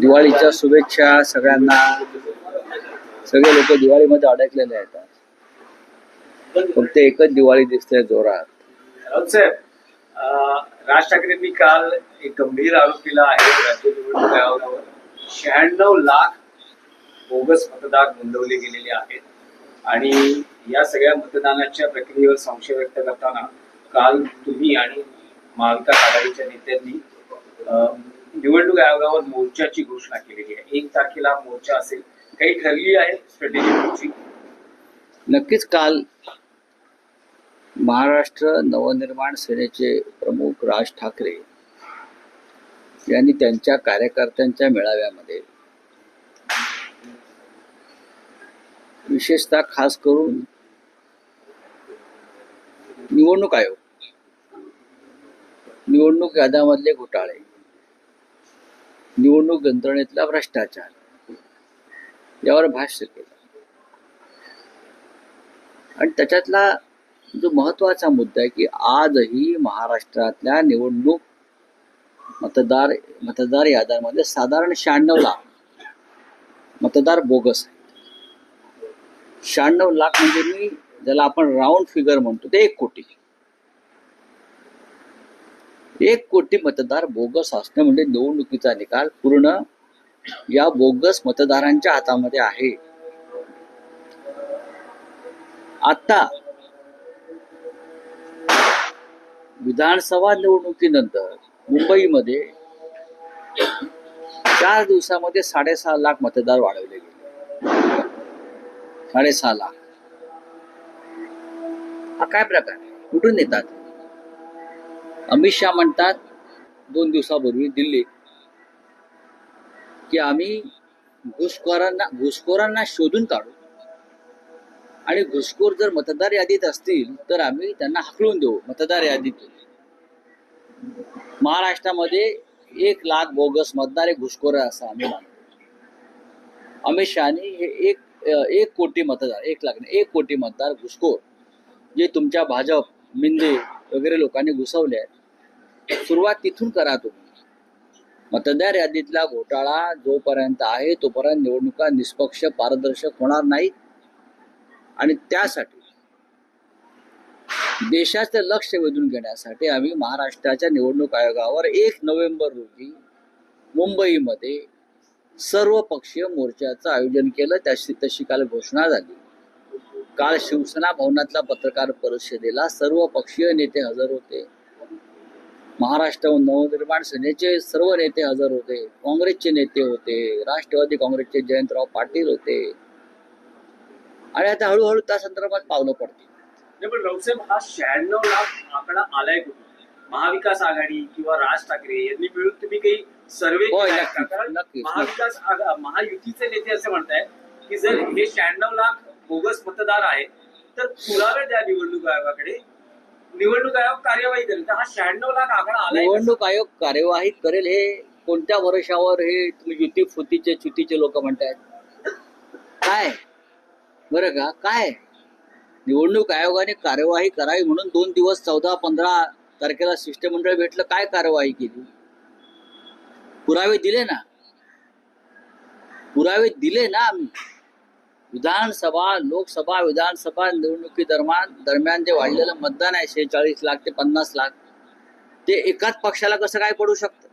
दिवाळीच्या शुभेच्छा सगळ्यांना. सगळे लोक दिवाळीमध्ये अडकलेले आहेत. फक्त एकच दिवाळी दिसते जोरात. अं, राज ठाकरेंनी काल एक गंभीर आरोप केला आहे राज्य निवडणूक आयोगावर शहाण्णव लाख बोगस मतदार नोंदवले गेलेले आहेत. आणि या सगळ्या मतदानाच्या प्रक्रियेवर संशय व्यक्त करताना काल तुम्ही आणि महाविकास आघाडीच्या नेत्यांनी अं, निवडणूक आयोगावर मोर्चाची घोषणा केलेली आहे. एक तारखेला मोर्चा असेल. काही ठरली आहे स्ट्रॅटेजी नक्कीच काल महाराष्ट्र नवनिर्माण सेनेचे प्रमुख राज ठाकरे यांनी त्यांच्या कार्यकर्त्यांच्या मेळाव्यामध्ये विशेषतः खास करून निवडणूक आयोग निवडणूक याद्यामधले घोटाळे निवडणूक यंत्रणेतला भ्रष्टाचार. यावर भाष्य केलं. आणि त्याच्यातला जो महत्त्वाचा मुद्दा आहे की आजही महाराष्ट्रातल्या निवडणूक मतदार मतदार याद्यांमध्ये साधारण शहाण्णव लाख मतदार बोगस आहेत. शहाण्णव लाख म्हणजे मी ज्याला आपण राऊंड फिगर म्हणतो ते एक कोटी. एक कोटी मतदार बोगस असणं म्हणजे निवडणुकीचा निकाल पूर्ण या बोगस मतदारांच्या हातामध्ये आहे. आता विधानसभा निवडणुकीनंतर मुंबईमध्ये चार दिवसामध्ये साडेसहा लाख मतदार वाढवले गेले. साडेसहा लाख. हा काय प्रकार कुठून येतात? अमित शहा म्हणतात दोन दिवसापूर्वी दिल्लीत की आम्ही घुसखोरांना घुसखोरांना शोधून काढू. आणि घुसखोर जर मतदार यादीत असतील तर आम्ही त्यांना हकलून देऊ मतदार यादीतून. महाराष्ट्रामध्ये एक लाख बोगस मतदार एक घुसखोर असा असं आम्ही मानतो. अमित शहानी हे एक एक कोटी मतदार एक लाख एक कोटी मतदार घुसखोर. जे तुमच्या भाजप मिंदे वगैरे लोकांनी घुसवले आहेत. सुरुवात तिथून करा तुम्ही. मतदार यादीतला घोटाळा जोपर्यंत आहे तोपर्यंत निवडणुका निष्पक्ष पारदर्शक होणार नाहीत. आणि त्यासाठी देशाचं लक्ष वेधून घेण्यासाठी आम्ही महाराष्ट्राच्या निवडणूक आयोगावर एक नोव्हेंबर रोजी मुंबईमध्ये सर्व पक्षीय मोर्चाचं आयोजन केलं. त्याशी तशी काल घोषणा झाली. काल शिवसेना भवनातल्या पत्रकार परिषदेला सर्व पक्षीय नेते हजर होते. महाराष्ट्र नवनिर्माण सेनेचे सर्व नेते हजर होते. काँग्रेसचे नेते होते. राष्ट्रवादी काँग्रेसचे जयंतराव पाटील होते. आणि आता हळूहळू त्या संदर्भात पावलं पडतील. पण हा शहाण्णव लाख आकडा आलाय महाविकास आघाडी किंवा राज ठाकरे यांनी मिळून तुम्ही काही सर्वे महाविकास महायुतीचे नेते असे म्हणतायत की जर हे शहाण्णव लाख बोगस मतदार आहे तर पुरावे द्या निवडणूक आयोगाकडे. निवडणूक आयोग कार्यवाही करेल. तर हा शहाण्णव लाख आकडा आला निवडणूक आयोग कार्यवाही करेल हे कोणत्या वर्षावर हे तुम्ही युती फुतीचे चुतीचे लोक म्हणतायत? काय? बरं का? काय? निवडणूक आयोगाने कार्यवाही करावी म्हणून दोन दिवस चौदा पंधरा तारखेला शिष्टमंडळ भेटलं काय कार्यवाही केली? पुरावे दिले ना? पुरावे दिले ना आम्ही? विधानसभा लोकसभा विधानसभा निवडणुकी दरम्यान दरम्यान जे वाढलेलं मतदान आहे शेहेचाळीस लाख ते पन्नास लाख ते एकाच पक्षाला कसं काय पडू शकतं?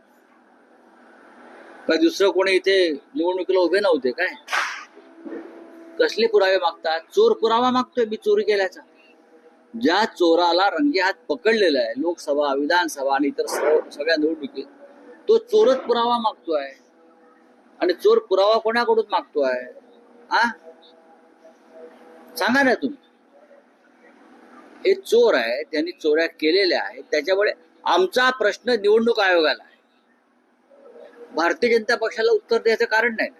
काय दुसरं कोणी इथे निवडणुकीला उभे नव्हते काय? कसले पुरावे मागतात? चोर पुरावा मागतोय मी चोरी केल्याचा. ज्या चोराला रंगे हात पकडलेला आहे लोकसभा विधानसभा आणि इतर सगळ्या निवडणुकीत तो चोरच पुरावा मागतोय. आणि चोर पुरावा कोणाकडून मागतोय? हा सांगा ना तुम्ही. हे चोर आहे त्यांनी चोऱ्या केलेल्या आहेत त्याच्यामुळे आमचा प्रश्न निवडणूक आयोगाला आहे. भारतीय जनता पक्षाला उत्तर द्यायचं कारण नाही.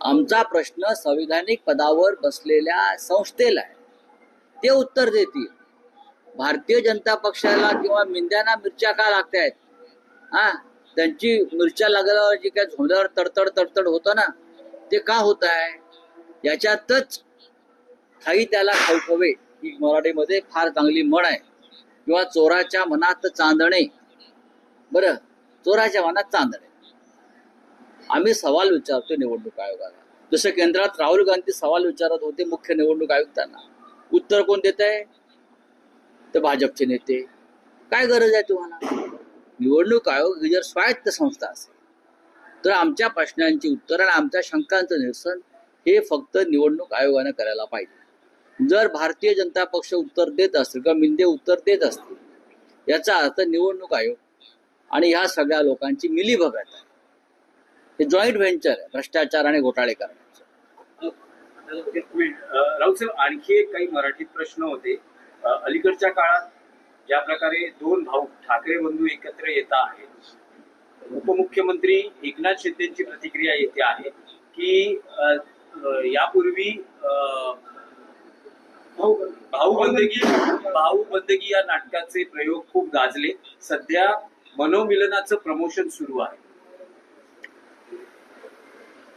आमचा प्रश्न संविधानिक पदावर बसलेल्या संस्थेला आहे. ते उत्तर देतील. भारतीय जनता पक्षाला किंवा मिंद्यांना मिरच्या का लागतायत? हा? त्यांची मिरच्या लागल्यावर जी काय झोंड्यावर तडतड तडतड होतं ना ते का होत आहे याच्यातच खाई त्याला खवखवे ही मराठीमध्ये फार चांगली म्हण आहे. किंवा चोराच्या मनात चांदणे. बरं चोराच्या मनात चांदणे. आम्ही सवाल विचारतो निवडणूक आयोगाला. जसं केंद्रात राहुल गांधी सवाल विचारत होते मुख्य निवडणूक आयुक्तांना. उत्तर कोण देत आहे? तर भाजपचे नेते. काय गरज आहे तुम्हाला? निवडणूक आयोग ही जर स्वायत्त संस्था असेल तर आमच्या प्रश्नांची उत्तर आणि आमच्या शंकांचं निरसन हे फक्त निवडणूक आयोगानं करायला पाहिजे. जर भारतीय जनता पक्ष उत्तर देत असतील किंवा मिंदे उत्तर देत असतील याचा अर्थ निवडणूक आयोग आणि ह्या सगळ्या लोकांची मिलीभगत आहे. हे जॉईंट व्हेंचर आहे भ्रष्टाचार आणि घोटाळे करण्याचं. राऊत साहेब आणखी एक काही मराठीत प्रश्न होते. अलीकडच्या काळात ज्या प्रकारे दोन भाऊ ठाकरे बंधू एकत्र येत आहेत उपमुख्यमंत्री एकनाथ शिंदेची प्रतिक्रिया येते आहे की यापूर्वी अं, भाऊ बंदगी भाऊ बंदगी या नाटकाचे प्रयोग खूप गाजले. सध्या मनोमिलनाचं प्रमोशन सुरू आहे.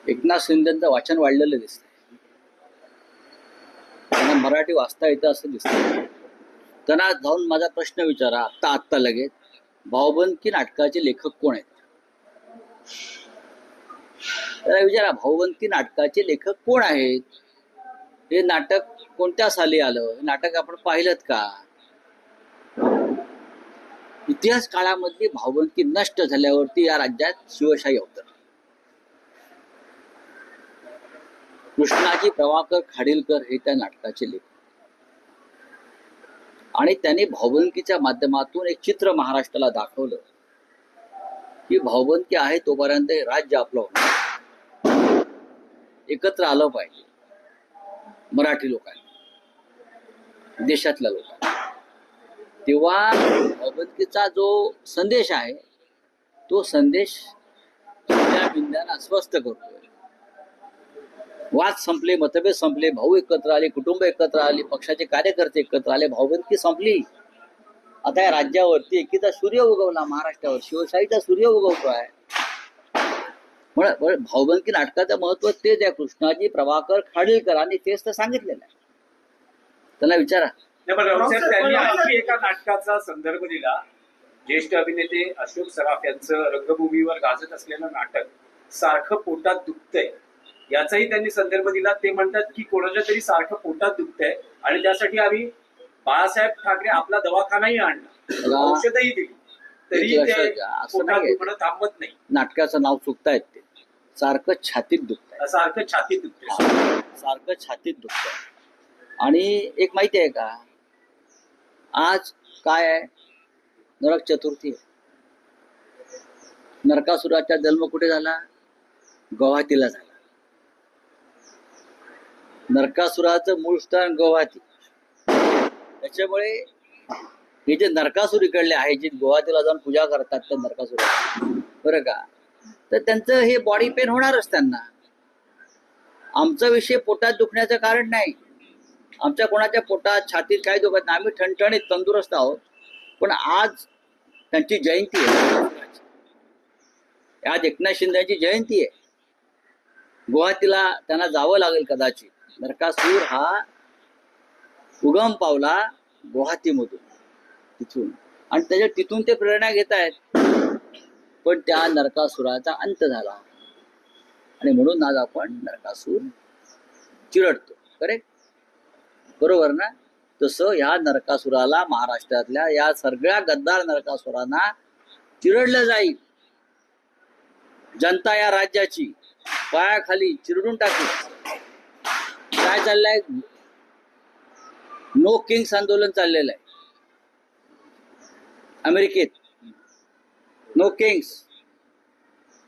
एकनाथ शिंदेचं वाचन वाढलेलं दिसत त्यांना मराठी वाचता येतं असं दिसतंय. त्यांना जाऊन माझा प्रश्न विचारा. आत्ता आत्ता लगेच. भाऊबंद की नाटकाचे लेखक कोण आहेत? त्याला विचारा भाऊबंद की नाटकाचे लेखक कोण आहेत? हे नाटक कोणत्या साली आलं? हे नाटक आपण पाहिलं का? इतिहास काळामधली भावबंदकी नष्ट झाल्यावरती या राज्यात शिवशाही अवतर कृष्णाजी प्रभाकर खाडीलकर हे त्या नाटकाचे लेखक. आणि त्यांनी भावबंदकीच्या माध्यमातून एक चित्र महाराष्ट्राला दाखवलं. की भावबंदकी आहे तोपर्यंत राज्य आपलं होणार. एकत्र आलं पाहिजे. मराठी लोकांनी देशातल्या लोकांनी तेव्हा भावबंदकीचा जो संदेश आहे तो संदेश त्या बिंद्यानं अस्वस्थ करतोय. वाद संपले मतभेद संपले भाऊ एकत्र आले कुटुंब एकत्र आले पक्षाचे कार्यकर्ते एकत्र आले भाऊबंदकी संपली. आता या राज्यावरती एकीचा सूर्य उगवला महाराष्ट्रावर. शिवशाहीचा सूर्य उगवतो आहे म्हण- म्हण- भाऊबंदकी नाटकाचं महत्त्व तेच आहे. कृष्णाजी प्रभाकर खाडीलकरांनी तेच तर सांगितलेलं आहे. त्यांना विचारा. त्यांनी आणखी एका नाटकाचा संदर्भ दिला. ज्येष्ठ अभिनेते अशोक सराफ यांचं रंगभूमीवर गाजत असलेलं नाटक सारखं पोटात दुखतंय. याचाही त्यांनी संदर्भ दिला. ते म्हणतात की कोणाच्या तरी सारखं पोटात दुखतंय. आणि त्यासाठी आम्ही बाळासाहेब ठाकरे आपला दवाखानाही आणला. औषधही दिली. तरी असं थांबत नाही. नाटकाचं नाव चुकतायत ते. सारखं छातीत दुखत सारखं छातीत दुखतंय. सारखं छातीत दुखत आणि एक माहिती आहे का? आज काय आहे? नरक चतुर्थी आहे. नरकासुराचा जन्म कुठे झाला? गुवाहाटीला झाला. नरकासुराचं मूळ स्थान गुवाहाटी. त्याच्यामुळे हे जे नरकासूर इकडले आहे जे गुवाहाटीला जाऊन पूजा करतात त्या नरकासुरा बरं का? तर त्यांचं हे बॉडी पेन होणारच त्यांना. आमचा विषय पोटात दुखण्याचं कारण नाही. आमच्या कोणाच्या पोटात छातीत काही दुखत नाही. आम्ही ठणठणीत तंदुरुस्त आहोत. पण आज त्यांची जयंती आहे. आज एकनाथ शिंदेची जयंती आहे. गुवाहाटीला त्यांना जावं लागेल कदाचित. नरकासूर हा उगम पावला गुवाहाटीमधून. तिथून. आणि त्याच्या तिथून ते प्रेरणा घेत आहेत. पण त्या नरकासुराचा अंत झाला. आणि म्हणून आज आपण नरकासूर चिरडतो. करेक्ट बरोबर ना? तसं या नरकासुराला महाराष्ट्रातल्या या सगळ्या गद्दार नरकासुरांना चिरडलं जाईल. जनता या राज्याची पायाखाली चिरडून टाकली. काय चाललंय? नो किंग्स आंदोलन चाललेलं आहे. अमेरिकेत. नो किंग्स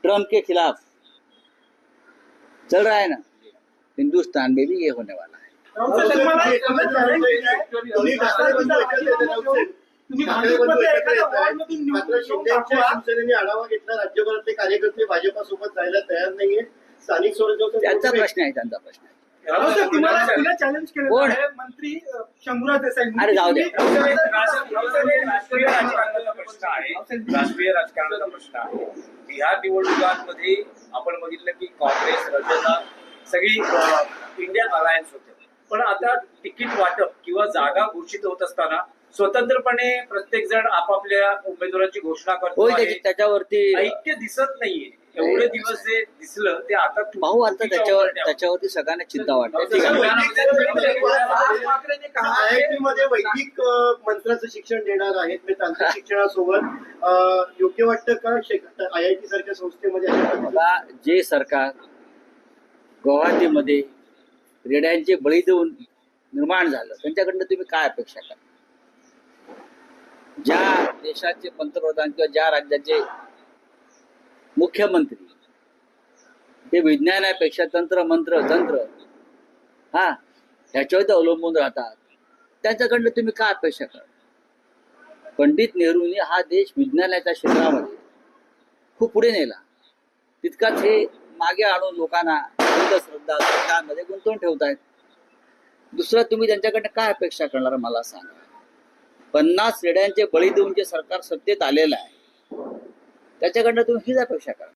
ट्रम्प के खिलाफ. चल रहा है ना? हिंदुस्तान में भी ये होने वाला है. आढावा घेतला राज्यभरातले कार्यकर्ते भाजपासोबत जायला तयार नाहीये। स्थानिक स्वराज्याचं त्यांचा प्रश्न आहे त्यांचा प्रश्न आहे. चॅलेंज केलं. कोण? आहे मंत्री शंभूराज देसाई. अरे जाऊ दे. राष्ट्रीय राजकारणाचा प्रश्न आहे राष्ट्रीय राजकारणाचा प्रश्न आहे. बिहार निवडणुकांमध्ये आपण बघितलं की काँग्रेस रजता सगळी इंडियन अलायन्स होते. पण आता तिकीट वाटप किंवा जागा घोषित होत असताना स्वतंत्रपणे प्रत्येक जण आपापल्या उमेदवाराची घोषणा करतो त्याच्यावरती ऐक्य दिसत नाहीये. एवढे दिवस जे दिसलं ते आता पाहू आता त्याच्यावर. त्याच्यावरती सगळ्यांना चिंता वाटते. ठीक आहे. आयआयटी मध्ये वैदिक मंत्राचं शिक्षण देणार आहेत. म्हणजे तांत्रिक शिक्षणासोबत योग्य वाटतं का? आयआयटी सारख्या संस्थेमध्ये अशा प्रकारचं- मला जे सरकार गुवाहाटीमध्ये रेड्यांचे बळी देऊन निर्माण झालं त्यांच्याकडनं तुम्ही काय अपेक्षा करा ज्या देशाचे पंतप्रधान किंवा ज्या राज्याचे मुख्यमंत्री. ते विज्ञानापेक्षा तंत्र मंत्र तंत्र. हा ह्याच्यावर अवलंबून राहतात. त्यांच्याकडनं तुम्ही काय अपेक्षा करा पंडित नेहरूंनी हा देश विज्ञानाच्या क्षेत्रामध्ये खूप पुढे नेला. तितकाच हे मागे आणून लोकांना अंधश्रद्धा श्रद्धांमध्ये गुंतवून ठेवतायत. दुसरं तुम्ही त्यांच्याकडनं काय अपेक्षा करणार मला सांगा. पन्नास रेड्यांचे बळी देऊन जे सरकार सत्तेत आलेलं आहे त्याच्याकडनं तुम्ही हीच अपेक्षा करा.